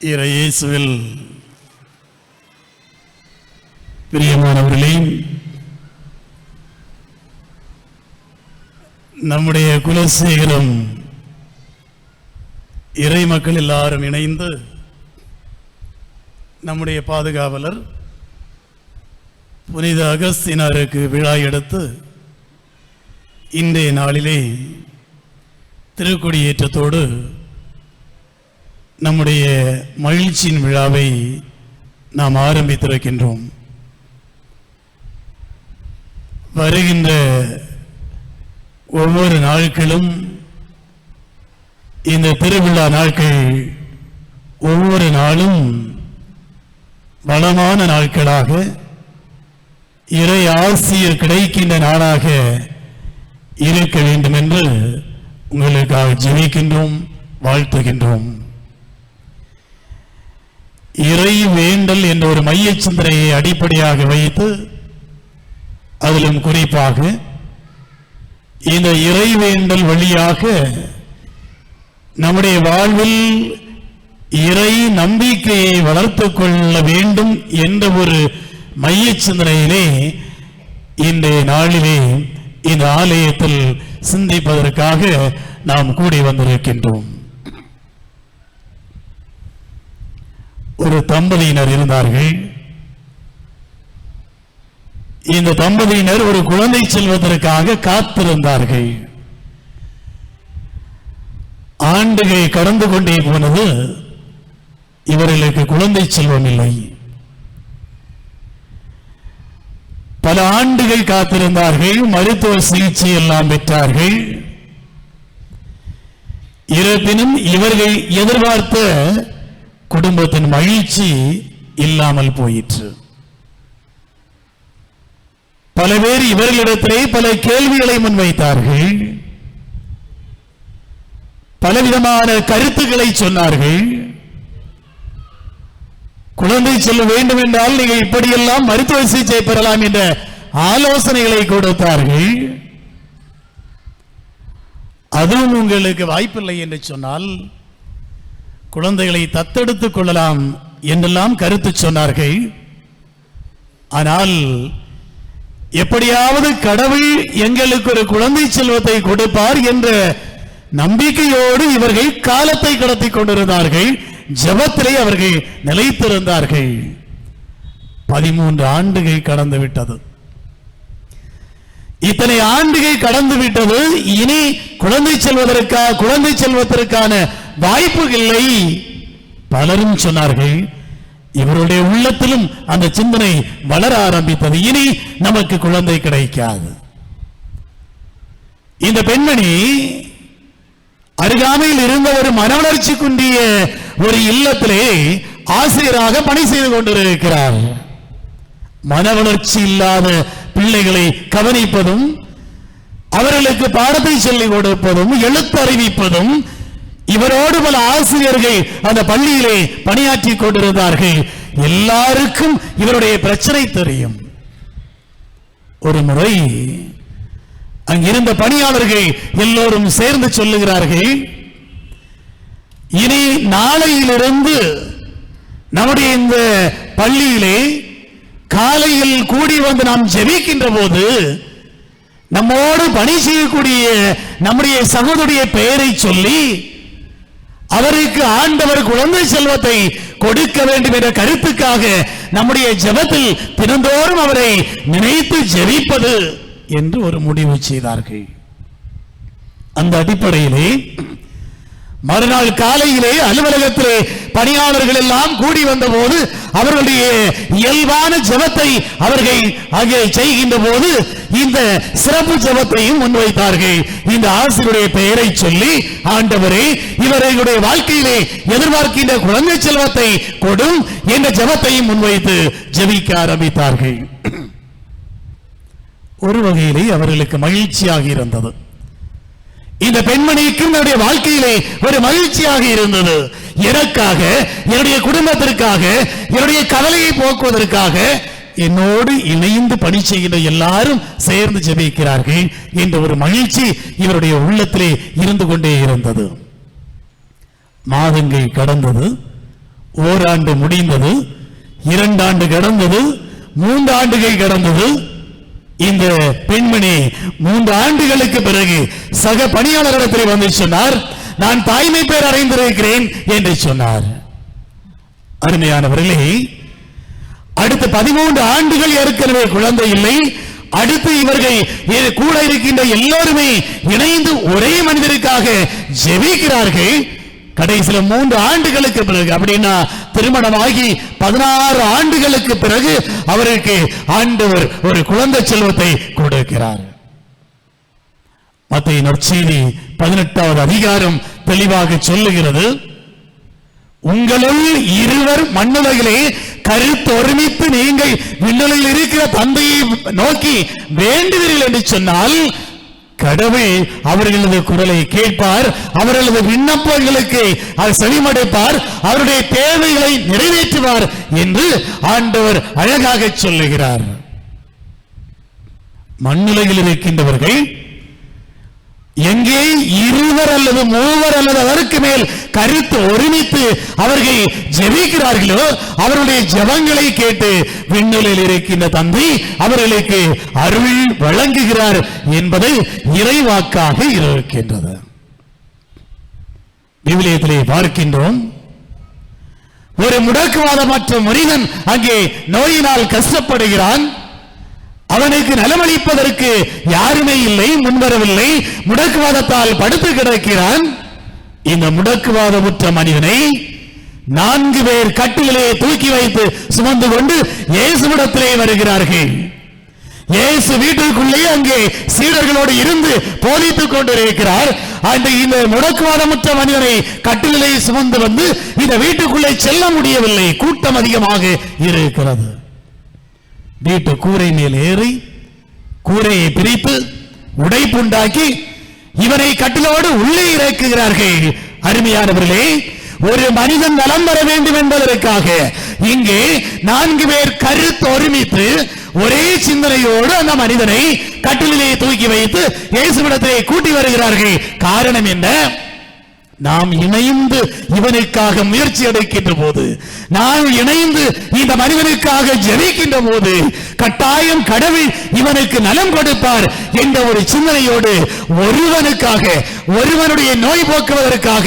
இயேசுவில் பிரியமானவர்களே நம்முடைய குலசேகரம் இறை மக்கள் எல்லாரும் இணைந்து நம்முடைய பாதுகாவலர் புனித அகஸ்தினாருக்கு விழா எடுத்து இன்றைய நாளிலே திருக்கொடியேற்றத்தோடு நம்முடைய மகிழ்ச்சியின் விழாவை நாம் ஆரம்பித்திருக்கின்றோம். வருகின்ற ஒவ்வொரு நாட்களும் இந்த திருவிழா நாட்கள் ஒவ்வொரு நாளும் வளமான நாட்களாக இறை ஆசிரியர் கிடைக்கின்ற நாளாக இருக்க வேண்டும் என்று உங்களுக்காக ஜெயிக்கின்றோம் வாழ்த்துகின்றோம். இறை வேண்டல் என்ற ஒரு மைய சிந்தனையை அடிப்படையாக வைத்து அதிலும் குறிப்பாக இந்த இறை வேண்டல் வழியாக நம்முடைய வாழ்வில் இறை நம்பிக்கையை வளர்த்துக் கொள்ள வேண்டும் என்ற ஒரு மைய சிந்தனையிலே இன்றைய நாளிலே இந்த ஆலயத்தில் சிந்திப்பதற்காக நாம் கூடி வந்திருக்கின்றோம். ஒரு தம்பதியினர் இருந்தார்கள். இந்த தம்பதியினர் ஒரு குழந்தை செல்வதற்காக காத்திருந்தார்கள். ஆண்டுகள் கடந்து கொண்டே போனது இவர்களுக்கு குழந்தை செல்வம் இல்லை. பல ஆண்டுகள் காத்திருந்தார்கள் மருத்துவ சிகிச்சை எல்லாம் பெற்றார்கள். இருப்பினும் இவர்கள் எதிர்பார்த்த குடும்பத்தின் மகிழ்ச்சி இல்லாமல் போயிற்று. பல பேர் இவர்களிடத்திலே பல கேள்விகளை முன்வைத்தார்கள். பலவிதமான கருத்துக்களை சொன்னார்கள். குழந்தை செல்ல வேண்டும் என்றால் நீங்கள் இப்படியெல்லாம் மருத்துவ சிகிச்சை பெறலாம் என்ற ஆலோசனைகளை கொடுத்தார்கள். அதுவும் உங்களுக்கு வாய்ப்பில்லை என்று சொன்னால் குழந்தைகளை தத்தெடுத்துக் கொள்ளலாம் என்றெல்லாம் கருத்து சொன்னார்கள். ஆனால் எப்படியாவது கடவுள் எங்களுக்கு ஒரு குழந்தை செல்வத்தை கொடுப்பார் என்ற நம்பிக்கையோடு இவர்கள் காலத்தை கடத்தி கொண்டிருந்தார்கள். ஜெபத்திலே அவர்கள் நிலைத்திருந்தார்கள். பதிமூன்று ஆண்டுகள் கடந்து விட்டது. இத்தனை ஆண்டுகள் கடந்து விட்டது இனி குழந்தை செல்வதற்கா குழந்தை செல்வதற்கான வாய்ப்பு இல்லை. பலரும் சொன்னார்கள் இவருடைய உள்ளத்திலும் அந்த சிந்தனை வளர ஆரம்பித்தது. இனி நமக்கு குழந்தை கிடைக்காது. இந்த பெண்மணி அருகாமையில் இருந்த ஒரு மனவளர்ச்சி குன்றிய ஒரு இல்லத்திலே ஆசிரியராக பணி செய்து கொண்டிருக்கிறார். மனவளர்ச்சி இல்லாத பிள்ளைகளை கவனிப்பதும் அவர்களுக்கு பாடத்தை சொல்லிக் கொடுப்பதும் எழுத்தறிவிப்பதும் இவரோடு பல ஆசிரியர்கள் அந்த பள்ளியிலே பணியாற்றி கொண்டிருந்தார்கள். எல்லாருக்கும் இவருடைய பிரச்சனை தெரியும். ஒரு முறை அங்கிருந்த பணியாளர்கள் எல்லோரும் சேர்ந்து சொல்லுகிறார்கள் இனி நாளையிலிருந்து நம்முடைய இந்த பள்ளியிலே காலையில் கூடி வந்து நாம் ஜெபிக்கின்ற போது நம்மோடு பணி செய்யக்கூடிய நம்முடைய சகோதரிய பெயரை சொல்லி அவருக்கு ஆண்டவர் குழந்தை செல்வத்தை கொடுக்க வேண்டும் என்ற கருத்துக்காக நம்முடைய ஜெபத்தில் தினந்தோறும் அவரை நினைத்து ஜெபிப்பது என்று ஒரு முடிவு செய்தார்கள். அந்த அடிப்படையிலே மறுநாள் காலையிலே அலுவலகத்திலே பணியாளர்கள் எல்லாம் கூடி வந்தபோது அவர்களுடைய இயல்பான ஜெபத்தை அவர்கள் அங்கே செய்கின்ற போது இந்த சிறப்பு ஜெபத்தையும் முன்வைத்தார்கள். இந்த ஆசிரியருடைய பெயரை சொல்லி ஆண்டவரே இவர்களுடைய வாழ்க்கையிலே எதிர்பார்க்கின்ற குழந்தை செல்வத்தை கொடும் என்ற ஜெபத்தையும் முன்வைத்து ஜெபிக்க ஆரம்பித்தார்கள். ஒரு வகையிலே அவர்களுக்கு மகிழ்ச்சியாக இருந்தது. இந்த பெண்மணிக்கு என்னுடைய வாழ்க்கையிலே ஒரு மகிழ்ச்சியாக இருந்தது. எனக்காக என்னுடைய குடும்பத்திற்காக என்னுடைய கவலையை போக்குவதற்காக என்னோடு இணைந்து பணி செய்கின்ற எல்லாரும் சேர்ந்து ஜெபிக்கிறார்கள் என்ற ஒரு மகிழ்ச்சி இவருடைய உள்ளத்திலே இருந்து கொண்டே இருந்தது. மாதங்கள் கடந்தது ஓராண்டு முடிந்தது இரண்டாண்டு கடந்தது மூன்று ஆண்டுகள் கடந்தது இந்த பெண்மணி மூன்று ஆண்டுகளுக்கு பிறகு சக பணியாளரிடத்தில் வந்து சொன்னார் நான் தாய்மை பேர் அடைந்திருக்கிறேன் என்று சொன்னார். அருமையானவர்களே அடுத்த பதிமூன்று ஆண்டுகள் ஏற்கனவே குழந்தை இல்லை. அடுத்து இவர்கள் கூட இருக்கின்ற எல்லோருமே இணைந்து ஒரே மனிதருக்காக ஜெபிக்கிறார்கள். கடைசியில் மூன்று ஆண்டுகளுக்கு பிறகு அப்படின்னா திருமணமாகி பதினாறு ஆண்டுகளுக்கு பிறகு அவருக்கு ஆண்டவர் ஒரு குழந்தை செல்வத்தை கொடுக்கிறார். மத்திய நற்செய்தி பதினெட்டாவது அதிகாரம் தெளிவாக சொல்லுகிறது உங்களுள் இருவர் மண்ணுலகிலே கருத்து ஒருமித்து நீங்கள் விண்ணுலகில் இருக்கிற தந்தையை நோக்கி வேண்டுகிறீர்கள் என்று சொன்னால் கடவுள் அவர்களது குரலை கேட்பார் அவர்களது விண்ணப்பங்களுக்கு அவர் செவிமடைப்பார் அவருடைய தேவைகளை நிறைவேற்றுவார் என்று ஆண்டவர் அழகாக சொல்லுகிறார். மண்ணுலகில் இருக்கின்றவர்கள் எங்கே இருவர் அல்லது மூவர் அல்லது அதற்கு மேல் கருத்து ஒருமித்து அவர்கள் ஜெபிக்கிறார்களோ அவருடைய ஜெபங்களை கேட்டு விண்ணுலில் இருக்கின்ற தந்தை அவர்களுக்கு அருள் வழங்குகிறார் என்பதை இறைவாக்காக இருக்கின்றது. விவிலியத்திலே பார்க்கின்றோம். ஒரு முடக்குவாதமற்ற மனிதன் அங்கே நோயினால் கஷ்டப்படுகிறான். அவனுக்கு நலமளிப்பதற்கு யாருமே இல்லை முன்வரவில்லை. முடக்குவாதத்தால் படுத்து கிடக்கிறான். இந்த முடக்குவாதமுற்ற மனிதனை நான்கு பேர் கட்டிலே தூக்கி வைத்து சுமந்து கொண்டு இயேசுவிடத்திலே வருகிறார்கள். இயேசு வீட்டிற்குள்ளே அங்கே சீடர்களோடு இருந்து போதித்துக் கொண்டிருக்கிறார். அந்த இந்த முடக்குவாதமுற்ற மனிதனை கட்டிலே சுமந்து வந்து இந்த வீட்டுக்குள்ளே செல்ல முடியவில்லை. கூட்டம் அதிகமாக இருக்கிறது. வீட்டு கூரை மேல் ஏறி கூரையை பிரித்து உடைப்புண்டாக்கி இவனை கட்டிலோடு உள்ளே இறக்குகிறார்கள். அருமையானவர்களே ஒரு மனிதன் நலம் வர வேண்டும் என்பதற்காக இங்கே நான்கு பேர் கருத்து ஒருமித்து ஒரே சிந்தனையோடு அந்த மனிதனை கட்டிலே தூக்கி வைத்து இயேசுவிடத்திலே கூட்டி வருகிறார்கள். காரணம் என்ன? நாம் இணைந்து இவனுக்காக முயற்சி எடுக்கின்ற போது நாம் இணைந்து இந்த மனிதனுக்காக ஜெபிக்கின்ற போது கட்டாயம் கடவுள் இவனுக்கு நலம் கொடுப்பார் என்ற ஒரு சிந்தனையோடு ஒருவனுக்காக ஒருவனுடைய நோய் போக்குவதற்காக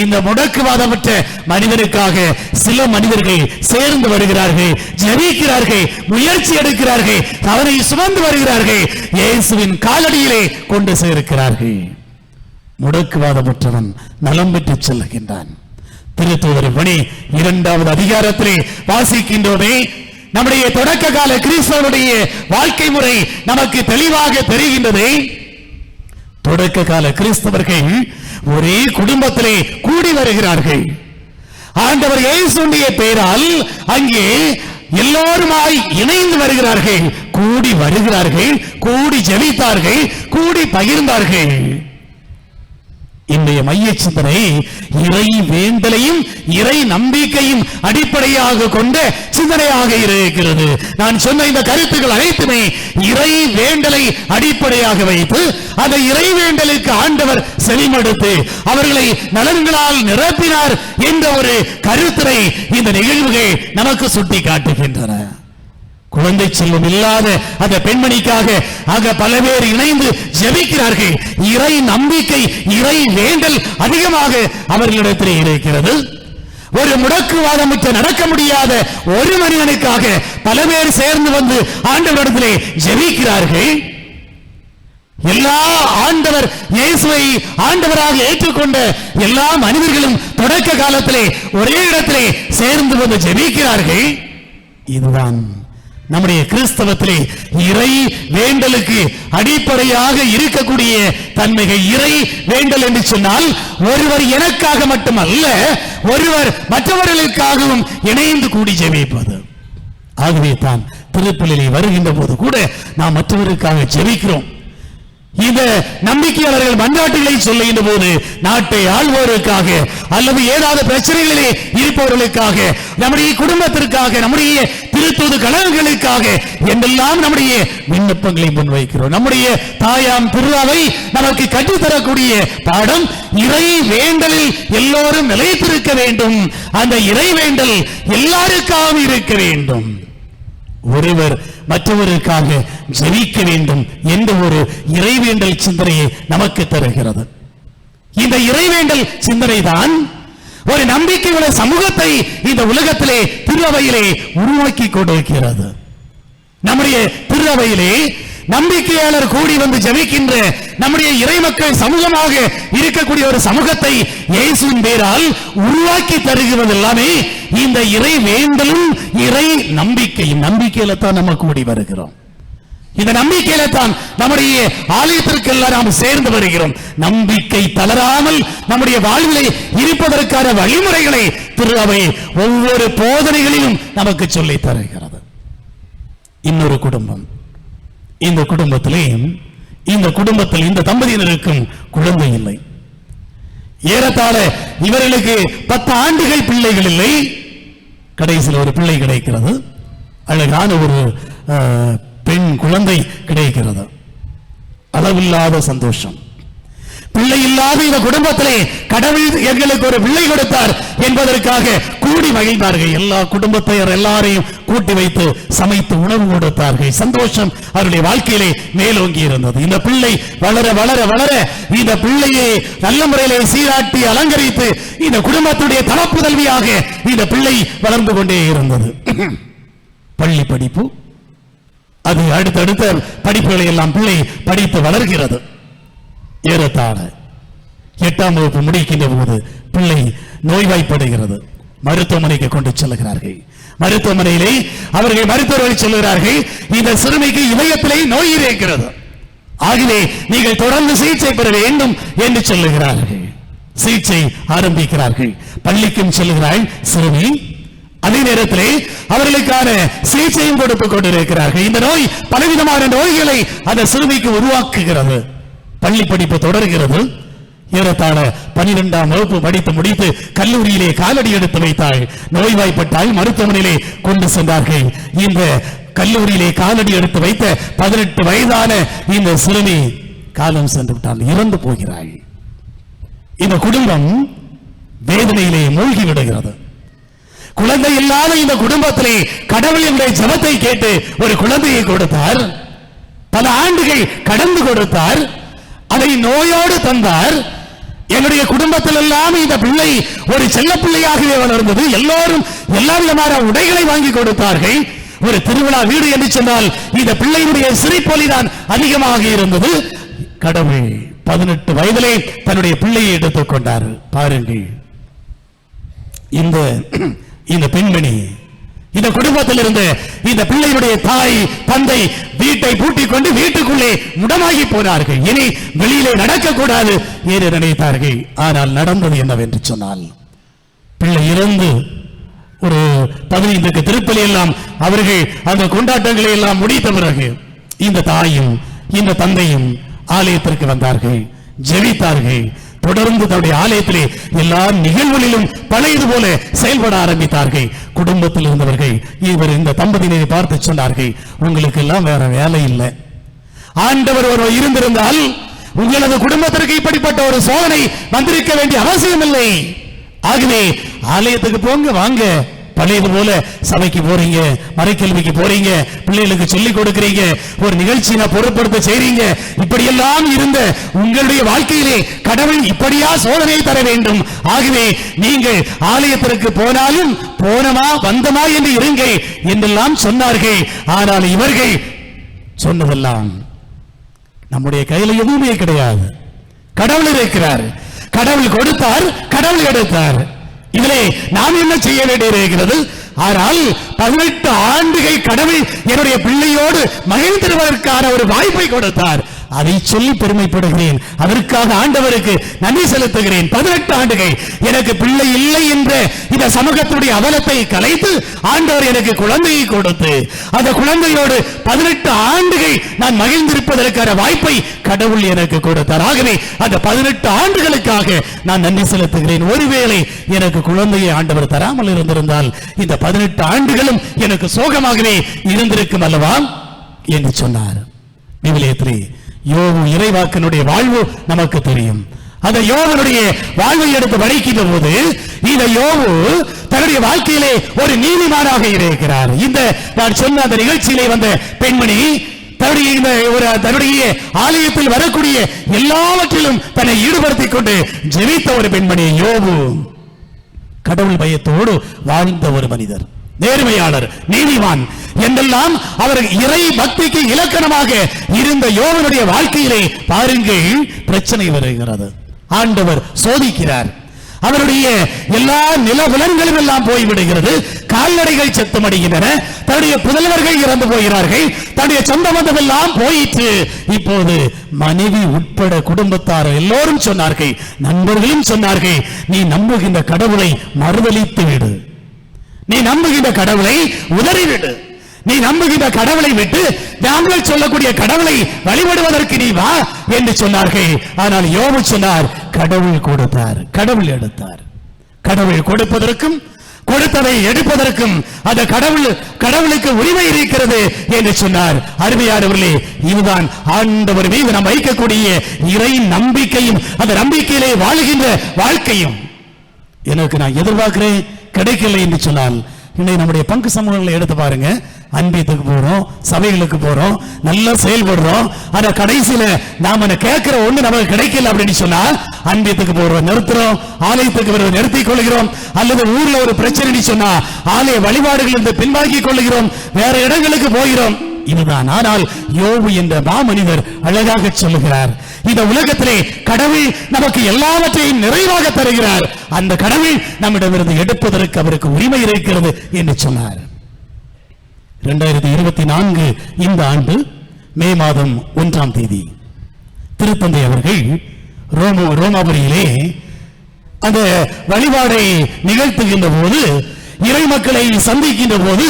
இந்த முடக்குவாதமற்ற மனிதனுக்காக சில மனிதர்கள் சேர்ந்து வருகிறார்கள் ஜெபிக்கிறார்கள் முயற்சி எடுக்கிறார்கள் அவனை சுமந்து வருகிறார்கள் இயேசுவின் காலடியிலே கொண்டு சேர்க்கிறார்கள். முடக்குவாதமற்றவன் நலம் பெற்று செல்லுகின்றான். திருத்தூதர் பணி இரண்டாவது அதிகாரத்திலே வாசிக்கின்றோமே நம்முடைய தொடக்க கால கிறிஸ்தவனுடைய வாழ்க்கை முறை நமக்கு தெளிவாக தெரிகின்றதே. தொடக்க கால கிறிஸ்தவர்கள் ஒரே குடும்பத்திலே கூடி வருகிறார்கள். ஆண்டவர் இயேசுடைய பெயரால் அங்கே எல்லோருமாய் இணைந்து வருகிறார்கள். கூடி வருகிறார்கள் கூடி ஜெபித்தார்கள் கூடி பகிர்ந்தார்கள். இன்றைய மைய சிந்தனை இறை வேண்டலையும் இறை நம்பிக்கையும் அடிப்படையாக கொண்ட சிந்தனையாக இருக்கிறது. நான் சொன்ன இந்த கருத்துக்கள் அனைத்துமே இறை வேண்டலை அடிப்படையாக வைத்து அந்த இறை வேண்டலுக்கு ஆண்டவர் செவிமடுத்து அவர்களை நலன்களால் நிரப்பினார் என்ற ஒரு கருத்தினை இந்த நிகழ்வுகள் நமக்கு சுட்டி காட்டுகின்றன குழந்தை செல்வம் இல்லாத அந்த பெண்மணிக்காக ஆக பல பேர் இணைந்து ஜெபிக்கிறார்கள். இறை நம்பிக்கை இறை வேண்டல் அதிகமாக அவர்களிடத்திலே இருக்கிறது. ஒரு முடக்குவாதமுற்ற நடக்க முடியாத ஒரு மனிதனுக்காக பல பேர் சேர்ந்து வந்து ஆண்டவரிடத்திலே ஜெபிக்கிறார்கள். எல்லா ஆண்டவர் இயேசுவை ஆண்டவராக ஏற்றுக்கொண்ட எல்லா மனிதர்களும் தொடக்க காலத்திலே ஒரே இடத்திலே சேர்ந்து வந்து ஜெபிக்கிறார்கள். இதுதான் நம்முடைய கிறிஸ்தவத்திலே இறை வேண்டலுக்கு அடிப்படையாக இருக்கக்கூடிய தன்மைகள் இறை வேண்டல் என்று சொன்னால் ஒருவர் எனக்காக மட்டுமல்ல ஒருவர் மற்றவர்களுக்காகவும் இணைந்து கூடி ஜெபிப்பது. ஆகவே தான் திருப்பலிலே வருகின்ற போது கூட நாம் மற்றவருக்காக ஜெபிக்கிறோம். இந்த நம்பிக்கையாளர்கள் மன்றாட்டுகளை சொல்லுகின்ற போது நாட்டை ஆள்வோருக்காக அல்லது ஏதாவது பிரச்சனைகளிலே இருப்பவர்களுக்காக நம்முடைய குடும்பத்திற்காக நம்முடைய திருத்தூது கழகங்களுக்காக என்றெல்லாம் நம்முடைய விண்ணப்பங்களை முன்வைக்கிறோம். நம்முடைய தாயாம் திருவாவை நமக்கு கற்றுத்தரக்கூடிய பாடம் இறை வேண்டலில் எல்லோரும் நிலைத்திருக்க வேண்டும். அந்த இறை வேண்டல் எல்லாருக்காகவும் இருக்க வேண்டும். ஒருவர் மற்றவருக்காக ஜெயிக்க வேண்டும் என்ற ஒரு இறைவேண்டல் சிந்தனையை நமக்கு தருகிறது. இந்த இறைவேண்டல் சிந்தனை தான் ஒரு நம்பிக்கையுள்ள சமூகத்தை இந்த உலகத்திலே திருவையிலே உருவாக்கி கொண்டிருக்கிறது. நம்முடைய திருவையிலே நம்பிக்கையாளர் கூடி வந்து ஜபிக்கின்ற நம்முடைய இறைமக்கள் சமூகமாக இருக்கக்கூடிய ஒரு சமூகத்தை இயேசுவின் பேரால் உருவாக்கி தருகிறது எல்லாமே இந்த இறை வேண்டலும் இறை நம்பிக்கையும். நம்பிக்கையில தான் நம்ம கூடி வருகிறோம். இந்த நம்பிக்கையில தான் நம்முடைய ஆலயத்திற்கெல்லாம் நாம் சேர்ந்து வருகிறோம். நம்பிக்கை தளராமல் நம்முடைய வாழ்விலை இருப்பதற்கான வழிமுறைகளை திரு அவை ஒவ்வொரு போதனைகளிலும் நமக்கு சொல்லி தருகிறது. இன்னொரு குடும்பம். இந்த குடும்பத்திலே இந்த குடும்பத்தில் இந்த தம்பதியினருக்கும் குழந்தை இல்லை. ஏறத்தாழ இவர்களுக்கு பத்து ஆண்டுகள் பிள்ளைகள் இல்லை. கடைசியில் ஒரு பிள்ளை கிடைக்கிறது. அழகான ஒரு அஹ், பெண் குழந்தை கிடைக்கிறது. அளவில்லாத சந்தோஷம். இல்லாத இந்த குடும்பத்திலே கடவுள் எங்களுக்கு ஒரு பிள்ளை கொடுத்தார் என்பதற்காக கூடி மகிழ்ந்தார்கள். எல்லா குடும்பத்தையர் எல்லாரையும் கூட்டி வைத்து சமைத்து உணவு கொடுத்தார்கள். சந்தோஷம் அவருடைய வாழ்க்கையிலே மேலோங்கி இருந்தது. இந்த பிள்ளை வளர வளர வளர இந்த பிள்ளையை நல்ல முறையிலே சீராட்டி அலங்கரித்து இந்த குடும்பத்துடைய தலப்புதல்வியாக இந்த பிள்ளை வளர்ந்து கொண்டே இருந்தது. பள்ளி படிப்பு. அது அடுத்தடுத்த படிப்புகளை எல்லாம் பிள்ளை படித்து வளர்கிறது. ஏறத்தாழ எட்டாம் வகுப்பு முடிக்கின்ற போது பிள்ளை நோய்வாய்ப்படுகிறது. மருத்துவமனைக்கு கொண்டு செல்லுகிறார்கள். மருத்துவமனையிலே அவர்கள் மருத்துவர்கள் சொல்லுகிறார்கள் இந்த சிறுமிக்கு இதயத்திலே நோய் இருக்கிறது. ஆகவே நீங்கள் தொடர்ந்து சிகிச்சை பெற வேண்டும் என்று சொல்லுகிறார்கள். சிகிச்சை ஆரம்பிக்கிறார்கள். பள்ளிக்கும் செல்லுகிறாள் சிறுமி. அதே நேரத்திலே அவர்களுக்கான சிகிச்சையும் கொடுத்துக் கொண்டிருக்கிறார்கள். இந்த நோய் பலவிதமான நோய்களை அந்த சிறுமிக்கு உருவாக்குகிறது. பள்ளி படிப்பு தொடர்கிறது. ஏறத்தாழ பனிரெண்டாம் வகுப்பு படித்து முடித்து கல்லூரியிலே காலடி எடுத்து வைத்தாள் நோய்வாய்ப்பட்டால் மருத்துவமனையிலே கொண்டு சென்றார்கள். இந்த கல்லூரியிலே காலடி எடுத்து வைத்த பதினெட்டு வயதான இந்த சிறுமி காலம் சென்று விட்டால் இறந்து போகிறாள். இந்த குடும்பம் வேதனையிலே மூழ்கி விடுகிறது. குழந்தை இல்லாத இந்த குடும்பத்திலே கடவுளினுடைய ஜபத்தை கேட்டு ஒரு குழந்தையை கொடுத்தார். பல ஆண்டுகள் கடந்து கொடுத்தார். அதை நோயோடு தந்தார். என்னுடைய குடும்பத்தில் எல்லாம் இந்த பிள்ளை ஒரு செல்ல பிள்ளையாகவே வளர்ந்தது. எல்லோரும் எல்லா விதமான உடைகளை வாங்கி கொடுத்தார்கள். ஒரு திருவிழா வீடு என்று சொன்னால் இந்த பிள்ளையினுடைய சிரிப்பொலி தான் அதிகமாக இருந்தது. கடவுள் பதினெட்டு வயதிலே தன்னுடைய பிள்ளையை எடுத்துக்கொண்டார் பாருங்கள். இந்த இந்த பெண்மணி இந்த குடும்பத்தில் இருந்து இந்த பிள்ளையுடைய தாய் தந்தை வீட்டை பூட்டிக் கொண்டு வீட்டுக்குள்ளே முடமாகி போனார்கள். இனி வெளியிலே நடக்கக்கூடாது என்று நினைத்தார்கள். ஆனால் நடந்தது என்னவென்று சொன்னால் பிள்ளை இருந்து ஒரு பதினைந்துக்கு திருப்பலி எல்லாம் அவர்கள் அந்த கொண்டாட்டங்களை எல்லாம் முடித்த பிறகு இந்த தாயும் இந்த தந்தையும் ஆலயத்திற்கு வந்தார்கள் ஜெபித்தார்கள். தொடர்ந்து தன்னுடைய ஆலயத்திலே எல்லா நிகழ்வுகளிலும் பழையது போல செயல்பட ஆரம்பித்தார்கள். குடும்பத்தில் இருந்தவர்கள் இவர் இந்த தம்பதியினை பார்த்து சொன்னார்கள் உங்களுக்கு எல்லாம் வேற வேலை இல்லை. ஆண்டவர் ஒருவர் இருந்திருந்தால் உங்களது குடும்பத்திற்கு இப்படிப்பட்ட ஒரு சோதனை வந்திருக்க வேண்டிய அவசியம் இல்லை ஆகவே ஆலயத்துக்கு போங்க வாங்க. பழையது போல சபைக்கு போறீங்க மறைக்கல்விக்கு போறீங்க பிள்ளைகளுக்கு சொல்லிக் கொடுக்கிறீங்க ஒரு நிகழ்ச்சியை பொருட்படுத்த செய்றீங்க இப்படியெல்லாம் இருந்த உங்களுடைய வாழ்க்கையிலே கடவுள் இப்படியா சோதனையை தர வேண்டும். ஆகவே நீங்கள் ஆலயத்திற்கு போனாலும் போனமா வந்தமா என்று இருங்க என்றெல்லாம் சொன்னார்கள். ஆனால் இவர்கள் சொன்னதெல்லாம் நம்முடைய கையில எதுவுமே கிடையாது. கடவுள் இருக்கிறார். கடவுள் கொடுத்தார் கடவுள் எடுத்தார். இதிலே நாம் என்ன செய்ய வேண்டியிருக்கிறது? ஆனால் பதினெட்டு ஆண்டுகள் கடவுள் என்னுடைய பிள்ளையோடு மகிழ்ந்திருவதற்கான ஒரு வாய்ப்பை கொடுத்தார். அதை சொல்லி பெருமைப்படுகிறேன். அதற்காக ஆண்டவருக்கு நன்றி செலுத்துகிறேன். பதினெட்டு ஆண்டுகள் எனக்கு பிள்ளை இல்லை என்ற இந்த சமூகத்துடைய அவலத்தை கலைத்து ஆண்டவர் எனக்கு குழந்தையை கொடுத்து அந்த குழந்தையோடு பதினெட்டு ஆண்டுகள் நான் மகிழ்ந்திருப்பதற்கான வாய்ப்பை கடவுள் எனக்கு கொடுத்தார். ஆகவே அந்த பதினெட்டு ஆண்டுகளுக்காக நான் நன்றி செலுத்துகிறேன். ஒருவேளை எனக்கு குழந்தையை ஆண்டவர் தராமல் இருந்திருந்தால் இந்த பதினெட்டு ஆண்டுகளும் எனக்கு சோகமாகவே இருந்திருக்கும் அல்லவா? என்று சொன்னார். விவிலியத்திலே யோகு இறைவாக்கனுடைய வாழ்வு நமக்கு தெரியும். அந்த யோகனுடைய வாழ்வை எடுத்து வடிக்கின்ற போது இந்த யோகு தன்னுடைய வாழ்க்கையிலே ஒரு நீதிமானாக இருக்கிறார். இந்த நான் சொன்ன அந்த நிகழ்ச்சியிலே வந்த பெண்மணி தன்னுடைய இந்த ஒரு தன்னுடைய ஆலயத்தில் வரக்கூடிய எல்லாவற்றிலும் தன்னை ஈடுபடுத்திக் கொண்டு ஜெபித்த ஒரு பெண்மணி யோபு. கடவுள் பயத்தோடு வாழ்ந்த ஒரு மனிதர். நேர்மையாளர் நீதிவான் என்றெல்லாம் அவர் இறை பக்திக்கு இலக்கணமாக இருந்த யோகனுடைய வாழ்க்கையிலே பாருங்கள் பிரச்சனை வருகிறது. ஆண்டவர் சோதிக்கிறார். அவருடைய எல்லா நிலபுலன்களும் எல்லாம் போய்விடுகிறது. கால்நடைகள் செத்துமடைகின்றன. தன்னுடைய புதல்வர்கள் இறந்து போகிறார்கள். தன்னுடைய சொந்த பந்தம் எல்லாம் போயிற்று. இப்போது மனைவி உட்பட குடும்பத்தார் எல்லோரும் சொன்னார்கள் நண்பர்களும் சொன்னார்கள் நீ நம்புகின்ற கடவுளை மறுதளித்து விடு. நீ நம்புகின்ற கடவுளை உதறிவிடு நீ நம்புகின்ற கடவுளை விட்டு நாங்கள் சொல்லக்கூடிய கடவுளை வழிபடுவதற்கு நீ வா என்று சொன்னார்கள். ஆனால் யோபு சொன்னார் கடவுள் கொடுத்தார் கடவுள் எடுத்தார். கடவுள் கொடுப்பதற்கும் கொடுத்ததை எடுப்பதற்கும் அந்த கடவுள் கடவுளுக்கு உரிமை இருக்கிறது என்று சொன்னார். அருமையானவர்களே இதுதான் ஆண்டவர் மீது நாம் வைக்கக்கூடிய இறை நம்பிக்கையும் அந்த நம்பிக்கையிலே வாழுகின்ற வாழ்க்கையும். எனக்கு நான் எதிர்பார்க்கிறேன் கிடைக்கல என்று சொன்னால் இன்னைக்கு நம்முடைய பங்கு சமூகங்களை எடுத்து பாருங்க. அன்பியத்துக்கு போறோம் சபைகளுக்கு போறோம் நல்லா செயல்படுறோம். ஆனா கடைசியில நாம கேட்கிற ஒண்ணு நமக்கு கிடைக்கல அப்படின்னு சொன்னா அன்பியத்துக்கு போறோம் நிறுத்துறோம் ஆலயத்துக்கு வருவதை நிறுத்திக் கொள்கிறோம். அல்லது ஊர்ல ஒரு பிரச்சனை சொன்னா ஆலய வழிபாடுகள் இருந்து பின்வாங்கி கொள்கிறோம் வேற இடங்களுக்கு போகிறோம். இதுதான் ஆனால் யோபு என்ற மாமனிதர் அழகாக சொல்லுகிறார் இந்த உலகத்திலே கடவுள் நமக்கு எல்லாவற்றையும் நிறைவாக தருகிறார். அந்த கடவுள் நம்மிடமிருந்து எடுப்பதற்கு அவருக்கு உரிமை இருக்கிறது என்று சொன்னார். இரண்டாயிரத்தி இருபத்தி நான்கு இந்த ஆண்டு மே மாதம் ஒன்றாம் தேதி திருத்தந்தை அவர்கள் ரோமோ ரோமாபுரியிலே அந்த வழிபாடை நிகழ்த்துகின்ற போது இறை மக்களை சந்திக்கின்ற போது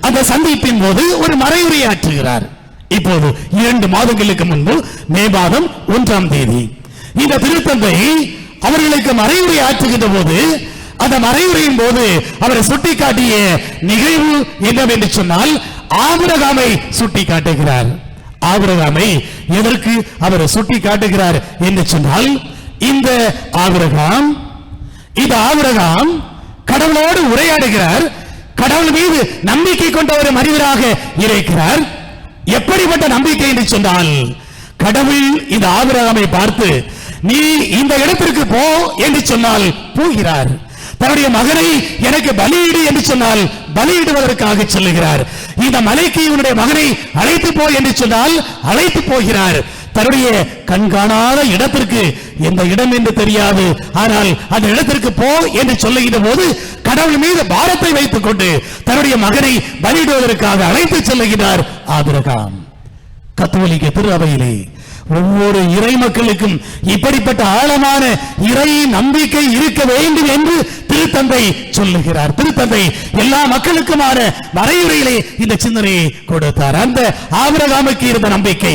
அந்த சந்திப்பின் போது ஒரு மறைவுரையாற்றுகிறார் இப்போது இரண்டு மாதங்களுக்கு முன்பு மே மாதம் ஒன்றாம் தேதி. இந்த திருத்தந்தை அவர்களுக்கு மறைவுரை ஆற்றுகின்ற போது அந்த மறைவுரையின் போது அவரை சுட்டிக்காட்டிய நிகழ்வு என்னவென்று சொன்னால் ஆபிரகாமை சுட்டி காட்டுகிறார் ஆபிரகாமை எதற்கு அவர் சுட்டி காட்டுகிறார் என்று சொன்னால் இந்த ஆபிரகாம் இந்த ஆபிரகாம் கடவுளோடு உரையாடுகிறார் கடவுள் மீது நம்பிக்கை கொண்ட ஒரு மனிதராக இருக்கிறார். எப்படிப்பட்ட நம்பிக்கை என்று சொன்னால் கடவுள் இந்த ஆபிரகாமை பார்த்து நீ இந்த இடத்திற்கு போ என்று சொன்னால் போகிறார். தன்னுடைய மகனை எனக்கு பலியிடு என்று சொன்னால் பலியிடுவதற்காக சொல்லுகிறார். இந்த மலைக்கு இவனுடைய மகனை அழைத்து போ என்று சொன்னால் அழைத்து போகிறார். தன்னுடைய கண்காணாத இடத்திற்கு எந்த இடம் என்று தெரியாது. ஆனால் அந்த இடத்திற்கு போ என்று சொல்லுகின்ற போது கடவுள் மீது பாரத்தை வைத்துக் கொண்டு தன்னுடைய மகனை பலியிடுவதற்காக அழைத்து செல்லுகிறார் ஆபிரகாம். கத்தோலிக்க திருவையிலே ஒவ்வொரு இறை மக்களுக்கும் இப்படிப்பட்ட ஆழமான இறை நம்பிக்கை இருக்க வேண்டும் என்று திருத்தந்தை சொல்லுகிறார். திருத்தந்தை எல்லா மக்களுக்குமான வரையுறையிலே இந்த சிந்தனையை கொடுத்தார். அந்த ஆபரகாமுக்கு இருந்த நம்பிக்கை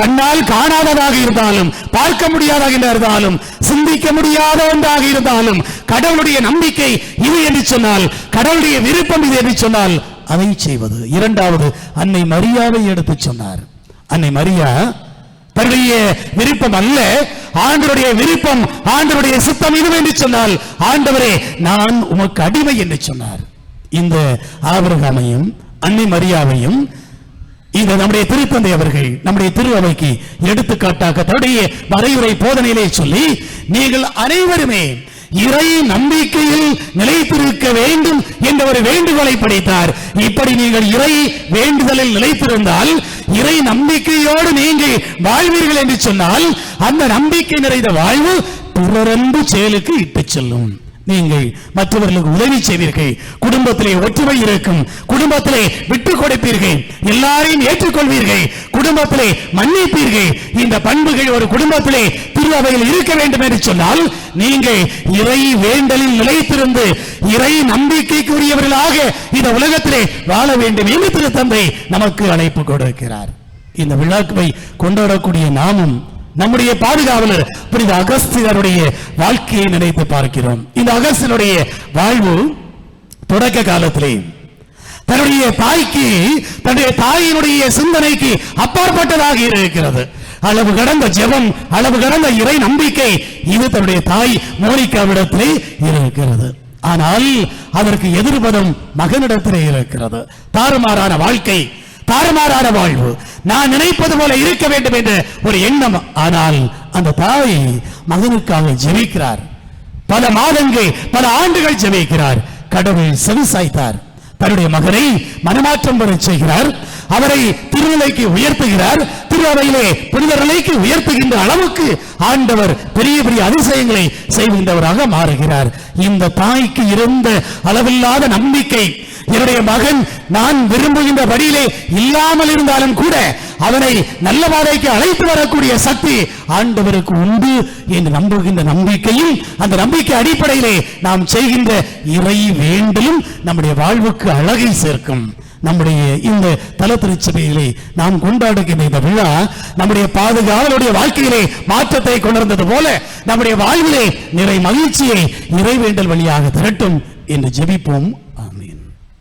கண்ணால் காணாததாக இருந்தாலும் பார்க்க முடியாதாக இருந்தாலும் சிந்திக்க முடியாத ஒன்றாக இருந்தாலும் கடவுளுடைய நம்பிக்கை இது என்று சொன்னால் கடவுளுடைய விருப்பம் இது என்று சொன்னால் அதை செய்வது. இரண்டாவது அன்னை மரியாதை எடுத்து சொன்னார். அன்னை மரியா தன்னுடைய விருப்பம் அல்ல ஆண்டவருடைய விருப்பம் ஆண்டவருடைய சித்தம் இது என்று சொன்னால் ஆண்டவரே நான் உமக்கு அடிமை என்று சொன்னார். இந்த ஆபிரகாமையும் அன்னை மரியாவையும் இந்த நம்முடைய திருத்தந்தை அவர்கள் நம்முடைய திரு அவைக்கு எடுத்துக்காட்டாக தன்னுடைய வரையுறை போதனையிலே சொல்லி நீங்கள் அனைவருமே இறை நம்பிக்கையில் நிலைத்திருக்க வேண்டும் என்ற ஒரு வேண்டுகோளை படைத்தார். இப்படி நீங்கள் இறை வேண்டுதலில் நிலைத்திருந்தால் இறை நம்பிக்கையோடு நீங்கள் வாழ்வீர்கள் என்று சொன்னால் அந்த நம்பிக்கை நிறைந்த வாழ்வு பிறரன்பு செயலுக்கு இட்டுச் செல்லும். நீங்கள் மற்றவர்களுக்கு உதவி செய்வீர்கள். குடும்பத்திலே ஒற்றுமை இருக்கும். குடும்பத்திலே விட்டு கொடுப்பீர்கள். எல்லாரையும் ஏற்றுக்கொள்வீர்கள். குடும்பத்திலே மன்னிப்பீர்கள். இந்த பண்புகள் ஒரு குடும்பத்திலே திருவையில் இருக்க வேண்டும் என்று சொன்னால் நீங்கள் இறை வேண்டலில் நிலைத்திருந்து இறை நம்பிக்கைக்குரியவர்களாக இந்த உலகத்திலே வாழ வேண்டும் என்று திரு தந்தை நமக்கு அழைப்பு கொடுக்கிறார். இந்த விழாவை கொண்டாடக்கூடிய நாமும் நம்முடைய பாதுகாவலர் புனித அகஸ்தியருடைய வாழ்க்கையை நினைத்து பார்க்கிறோம். இந்த அகஸ்தியனுடைய வாழ்வு தொடக்க காலத்திலே தன்னுடைய தாய்க்கு தன்னுடைய தாயினுடைய சிந்தனைக்கு அப்பாற்பட்டதாக இருக்கிறது. அளவு கடந்த ஜெபம் அளவு கடந்த இறை நம்பிக்கை இது தன்னுடைய தாய் மோனிகாவிடத்திலே இருக்கிறது. ஆனால் அதற்கு எதிர்பதம் மகனிடத்திலே இருக்கிறது. தாறுமாறான வாழ்க்கை தாறுமாறான வாழ்வு. நான் நினைப்பது போல இருக்க வேண்டும் என்ற ஒரு எண்ணம். ஆனால் அந்த தாய் மகனுக்காக ஜெபிக்கிறார். பல மாதங்கள் பல ஆண்டுகள் ஜெபிக்கிறார். கடவுள் செவிசாய்த்தார் தன்னுடைய மகனை மனமாற்றம் பெற செய்கிறார். அவரை திருநிலைக்கு உயர்த்துகிறார். திருவையிலே புனித நிலைக்கு உயர்த்துகின்ற அளவுக்கு ஆண்டவர் பெரிய பெரிய அதிசயங்களை செய்கின்றவராக மாறுகிறார். இந்த தாய்க்கு இருந்த அளவில்லாத நம்பிக்கை என்னுடைய மகன் நான் விரும்புகின்ற வழியிலே இல்லாமல் இருந்தாலும் கூட அவனை நல்ல பாதைக்கு அழைத்து வரக்கூடிய சக்தி ஆண்டவருக்கு உண்டு என்று நம்புகின்ற நம்பிக்கையும் அந்த நம்பிக்கை அடிப்படையிலே நாம் செய்கின்ற இறை வேண்டலும் நம்முடைய வாழ்வுக்கு அழகை சேர்க்கும். நம்முடைய இந்த தல திருச்சபையிலே நாம் கொண்டாடுகின்ற இந்த விழா நம்முடைய பாதுகாவலுடைய வாழ்க்கையிலே மாற்றத்தை கொண்டிருந்தது போல நம்முடைய வாழ்விலே நிறை மகிழ்ச்சியை இறைவேண்டல் வழியாக திரட்டும் என்று ஜெபிப்போம்.